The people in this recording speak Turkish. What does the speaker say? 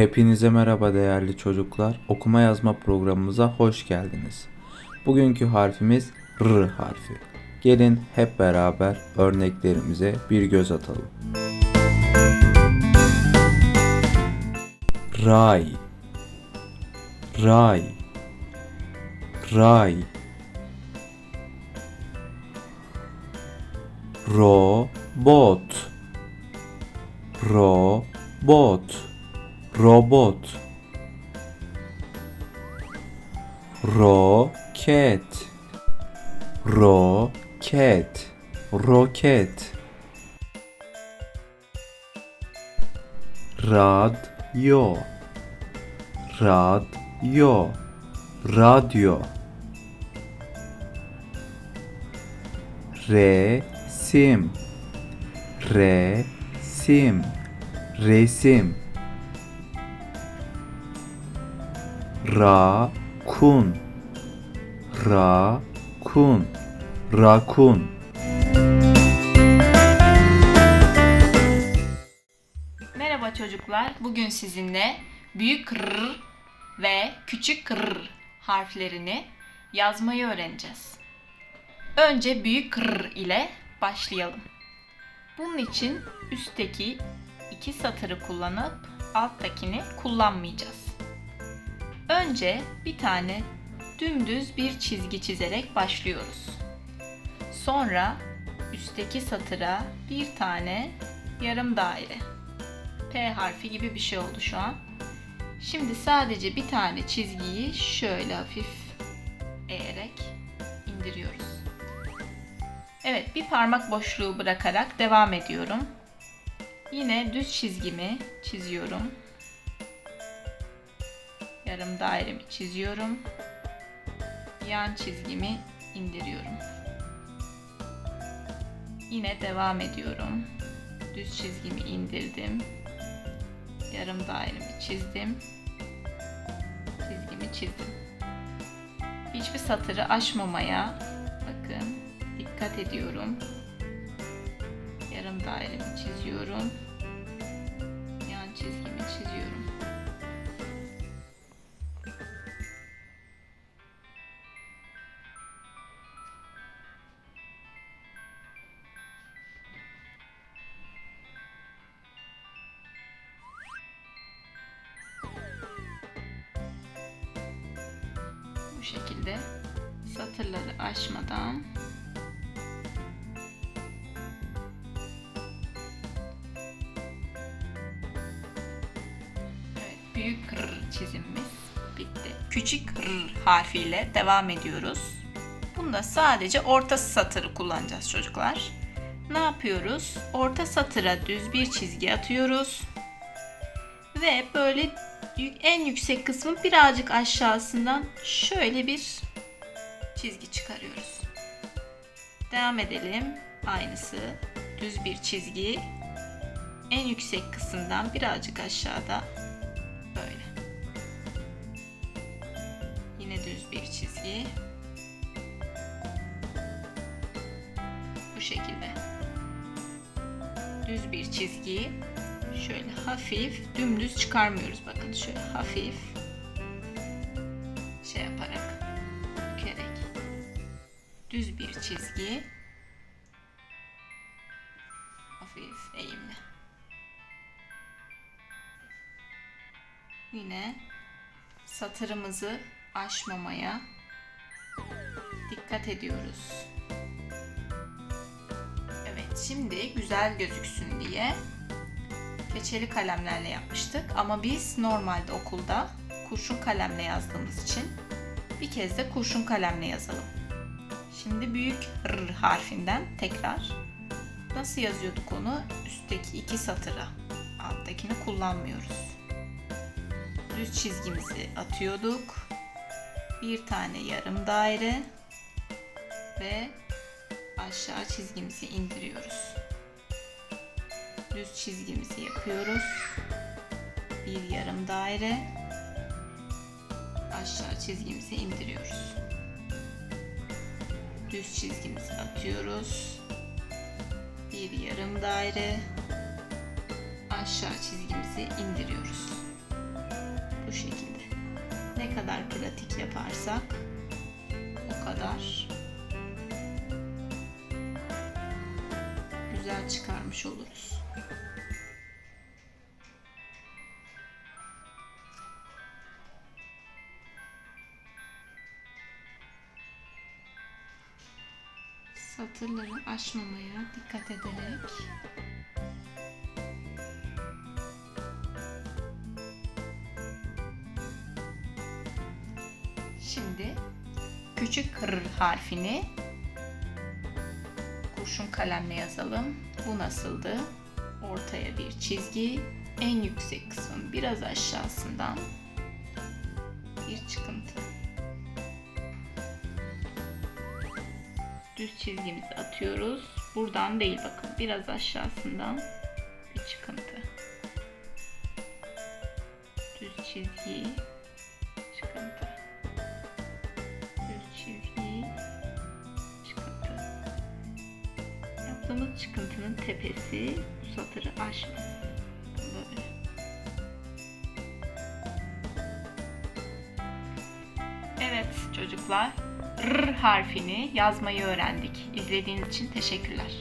Hepinize merhaba değerli çocuklar. Okuma yazma programımıza hoş geldiniz. Bugünkü harfimiz R harfi. Gelin hep beraber örneklerimize bir göz atalım. Ray Ray Ray Robot Robot Robot. Roket. Roket. Roket. Radyo Radyo Radyo Resim. Resim. Resim Rakun Rakun Rakun Merhaba çocuklar. Bugün sizinle büyük R ve küçük R harflerini yazmayı öğreneceğiz. Önce büyük R ile başlayalım. Bunun için üstteki iki satırı kullanıp alttakini kullanmayacağız. Önce bir tane dümdüz bir çizgi çizerek başlıyoruz. Sonra üstteki satıra bir tane yarım daire. P harfi gibi bir şey oldu şu an. Şimdi sadece bir tane çizgiyi şöyle hafif eğerek indiriyoruz. Evet, bir parmak boşluğu bırakarak devam ediyorum. Yine düz çizgimi çiziyorum. Yarım dairemi çiziyorum. Yan çizgimi indiriyorum. Yine devam ediyorum. Düz çizgimi indirdim. Yarım dairemi çizdim. Çizgimi çizdim. Hiçbir satırı aşmamaya bakın dikkat ediyorum. Yarım dairemi çiziyorum. Yan çizgimi çiziyorum. Şekilde satırları aşmadan Evet, büyük R çizimimiz bitti. Küçük R harfiyle devam ediyoruz. Bunda sadece orta satırı kullanacağız çocuklar. Ne yapıyoruz? Orta satıra düz bir çizgi atıyoruz. Ve böyle en yüksek kısmın birazcık aşağısından şöyle bir çizgi çıkarıyoruz. Devam edelim. Aynısı düz bir çizgi. En yüksek kısımdan birazcık aşağıda böyle. Yine düz bir çizgi. Bu şekilde. Düz bir çizgi. Şöyle hafif dümdüz çıkarmıyoruz. Bakın şöyle hafif şey yaparak bükerek. Düz bir çizgi. Hafif eğimli. Yine satırımızı aşmamaya dikkat ediyoruz. Evet şimdi güzel gözüksün diye keçeli kalemlerle yapmıştık ama biz normalde okulda kurşun kalemle yazdığımız için bir kez de kurşun kalemle yazalım. Şimdi büyük R harfinden tekrar nasıl yazıyorduk onu? Üstteki iki satıra, alttakini kullanmıyoruz. Düz çizgimizi atıyorduk. Bir tane yarım daire ve aşağı çizgimizi indiriyoruz düz çizgimizi yapıyoruz. Bir yarım daire aşağı çizgimizi indiriyoruz. Düz çizgimizi atıyoruz. Bir yarım daire aşağı çizgimizi indiriyoruz. Bu şekilde. Ne kadar pratik yaparsak o kadar güzel çıkarmış oluruz. Satırları aşmamaya dikkat ederek Şimdi küçük r harfini kurşun kalemle yazalım. Bu nasıldı? Ortaya bir çizgi, en yüksek kısmın biraz aşağısından bir çıkıntı. Düz çizgimizi atıyoruz. Buradan değil bakın biraz aşağısından bir çıkıntı. Düz çizgi, çıkıntı. Düz çizgi, çıkıntı. Yaptığımız çıkıntının tepesi bu satırı. Böyle. Evet çocuklar, R harfini yazmayı öğrendik. İzlediğiniz için teşekkürler.